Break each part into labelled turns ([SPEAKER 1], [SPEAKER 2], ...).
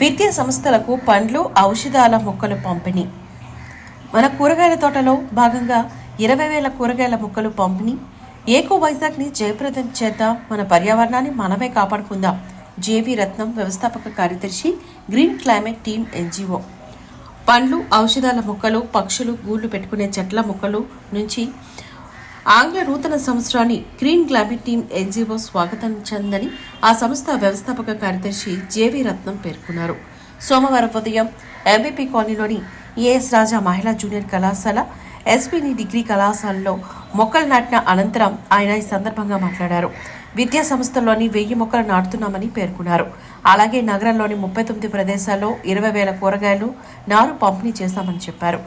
[SPEAKER 1] విద్యా సంస్థలకు పండ్లు ఔషధాల మొక్కలు పంపిణీ. మన కూరగాయల తోటలో భాగంగా ఇరవై వేల కూరగాయల మొక్కలు పంపిణీ. ఏకో వైజాగ్ని జయప్రదం చేద్దాం. మన పర్యావరణాన్ని మనమే కాపాడుకుందాం. జేవి రత్నం వ్యవస్థాపక కార్యదర్శి గ్రీన్ క్లైమేట్ టీమ్ ఎన్జిఓ. పండ్లు ఔషధాల మొక్కలు పక్షులు గూళ్ళు పెట్టుకునే చెట్ల మొక్కలు నుంచి ఆంగ్ల నూతన సంవత్సరాన్ని గ్రీన్ గ్లాబిట్ టీమ్ ఎన్జిఓ స్వాగతించిందని ఆ సంస్థ వ్యవస్థాపక కార్యదర్శి జేవి రత్నం పేర్కొన్నారు. సోమవారం ఉదయం ఎంబీపీ కాలనీలోని ఏఎస్ రాజా మహిళా జూనియర్ కళాశాల ఎస్పీని డిగ్రీ కళాశాలలో మొక్కలు నాటిన అనంతరం ఆయన ఈ సందర్భంగా మాట్లాడారు. విద్యా సంస్థల్లోని వెయ్యి మొక్కలు నాటుతున్నామని పేర్కొన్నారు. అలాగే నగరంలోని ముప్పై తొమ్మిది ప్రదేశాల్లో ఇరవై వేల కూరగాయలు నారు పంపిణీ చేశామని చెప్పారు.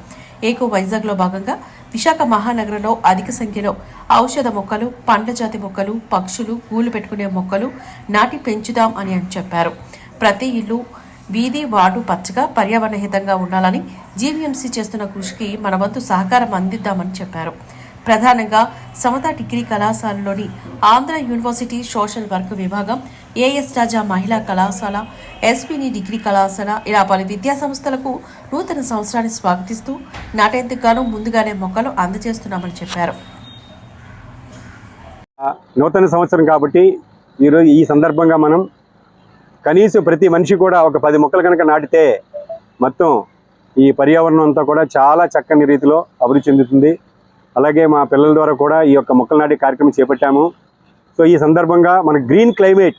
[SPEAKER 1] ఏకో వైజాగ్లో భాగంగా విశాఖ మహానగరంలో అధిక సంఖ్యలో ఔషధ మొక్కలు పండ్ల జాతి మొక్కలు పక్షులు గూళ్ళు పెట్టుకునే మొక్కలు నాటి పెంచుదాం అని అని చెప్పారు. ప్రతి ఇల్లు వీధి వార్డు పచ్చగా పర్యావరణ హితంగా ఉండాలని జీవీఎంసీ చేస్తున్న కృషికి మన వంతు సహకారం అందిద్దామని చెప్పారు. ప్రధానంగా సమత డిగ్రీ కళాశాలలోని ఆంధ్ర యూనివర్సిటీ సోషల్ వర్క్ విభాగం ఏఎస్ రాజా మహిళా కళాశాల ఎస్పీని డిగ్రీ కళాశాల ఇలా పలు విద్యా సంస్థలకు నూతన సంవత్సరాన్ని స్వాగతిస్తూ నాటేందుకు ముందుగానే మొక్కలు అందజేస్తున్నామని చెప్పారు.
[SPEAKER 2] నూతన సంవత్సరం కాబట్టి ఈరోజు ఈ సందర్భంగా మనం కనీసం ప్రతి మనిషి కూడా ఒక పది మొక్కలు కనుక నాటితే మొత్తం ఈ పర్యావరణం అంతా కూడా చాలా చక్కని రీతిలో అభివృద్ధి చెందుతుంది. అలాగే మా పిల్లల ద్వారా కూడా ఈ యొక్క మొక్కలు నాటి కార్యక్రమం చేపట్టాము. సో ఈ సందర్భంగా మన గ్రీన్ క్లైమేట్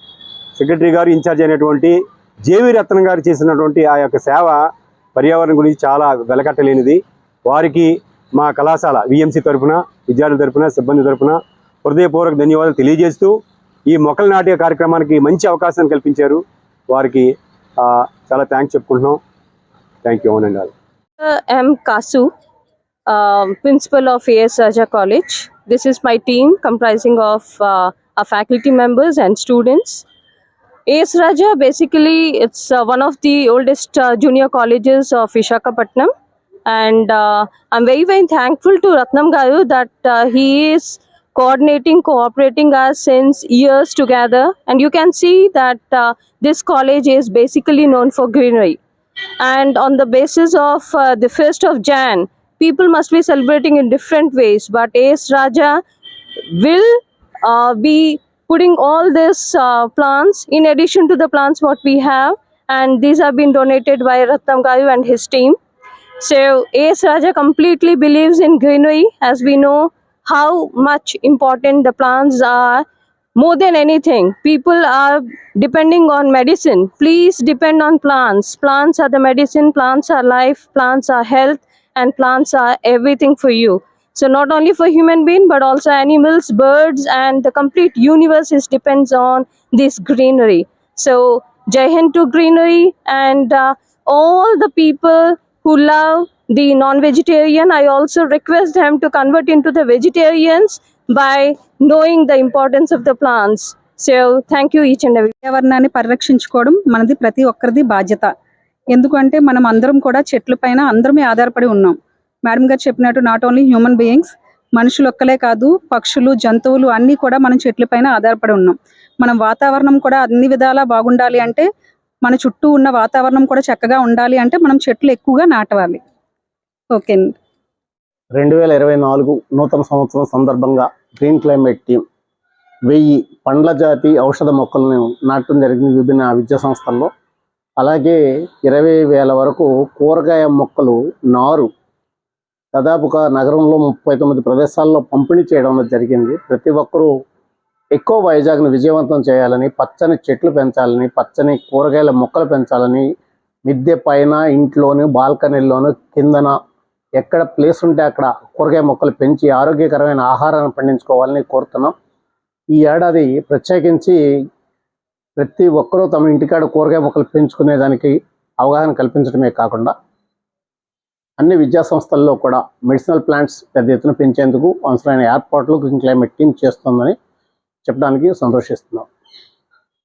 [SPEAKER 2] సెక్రటరీ గారు ఇన్ఛార్జ్ అయినటువంటి జేవి రత్నం గారు చేసినటువంటి ఆ యొక్క సేవ పర్యావరణం గురించి చాలా వెలకట్టలేనిది. వారికి మా కళాశాల విఎంసి తరఫున విద్యార్థుల తరఫున సిబ్బంది తరఫున హృదయపూర్వక ధన్యవాదాలు తెలియజేస్తూ ఈ మొక్కలు నాటే కార్యక్రమానికి మంచి అవకాశం కల్పించారు. వారికి చాలా థ్యాంక్స్ చెప్పుకుంటున్నాం. థ్యాంక్ యూ అవునండి
[SPEAKER 3] ఎం కాసు um, principal of AS Raja College. This is my team comprising of uh, our faculty members and students. AS Raja basically it's uh, one of the oldest uh, junior colleges of Vishakhapatnam, and uh, I'm very very thankful to Ratnam Garu that uh, he is coordinating, cooperating us since years together, and you can see that uh, this college is basically known for greenery and on the basis of uh, the 1st of jan people must be celebrating in different ways but as raja will uh, be putting all these uh, plants in addition to the plants what we have and these have been donated by ratnam gayu and his team. So as raja completely believes in greenery as we know how much important the plants are. More than anything people are depending on medicine. Please depend on plants. Plants are the medicine plants are life plants are health and plants are everything for you so not only for human being but also animals birds and the complete universe is depends on this greenery so jai hind to greenery and uh, all the people who love the non-vegetarian i also request them to convert into the vegetarians by knowing the importance of the plants so thank you each and every
[SPEAKER 4] పర్యావరణాన్ని పరిరక్షించుకోవడం మనది ప్రతి ఒక్కరిది బాధ్యత ఎందుకంటే మనం అందరం కూడా చెట్ల పైన అందరమే ఆధారపడి ఉన్నాం. మేడం గారు చెప్పినట్టు నాట్ ఓన్లీ హ్యూమన్ బీయింగ్స్ మనుషులు ఒక్కలే కాదు పక్షులు జంతువులు అన్నీ కూడా మనం చెట్ల పైన ఆధారపడి ఉన్నాం. మనం వాతావరణం కూడా అన్ని విధాలా బాగుండాలి అంటే మన చుట్టూ ఉన్న వాతావరణం కూడా చక్కగా ఉండాలి అంటే మనం చెట్లు ఎక్కువగా నాటవాలి. ఓకే అండి.
[SPEAKER 5] రెండు వేల ఇరవై నాలుగు నూతన సంవత్సరం సందర్భంగా గ్రీన్ క్లైమేట్ టీం వెయ్యి పండ్ల జాతి ఔషధ మొక్కలను నాటడం జరిగింది విభిన్న విద్యా సంస్థల్లో. అలాగే ఇరవై వేల వరకు కూరగాయ మొక్కలు నారు దాదాపుగా నగరంలో ముప్పై తొమ్మిది ప్రదేశాల్లో పంపిణీ చేయడం జరిగింది. ప్రతి ఒక్కరూ ఎక్కువ వైజాగ్ను విజయవంతం చేయాలని పచ్చని చెట్లు పెంచాలని పచ్చని కూరగాయల మొక్కలు పెంచాలని మిద్దె పైన ఇంట్లోనూ బాల్కనీల్లోనూ కిందన ఎక్కడ ప్లేస్ ఉంటే అక్కడ కూరగాయ మొక్కలు పెంచి ఆరోగ్యకరమైన ఆహారాన్ని పండించుకోవాలని కోరుతున్నాం. ఈ ఏడాది ప్రత్యేకించి ప్రతి ఒక్కరూ తమ ఇంటికాడ కూరగాయ మొక్కలు పెంచుకునేదానికి అవగాహన కల్పించడమే కాకుండా అన్ని విద్యా సంస్థల్లో కూడా మెడిసినల్ ప్లాంట్స్ పెద్ద ఎత్తున పెంచేందుకు అవసరమైన ఏర్పాట్లు గ్రీన్ క్లైమేట్ టీమ్ చేస్తుందని చెప్పడానికి సంతోషిస్తున్నాం.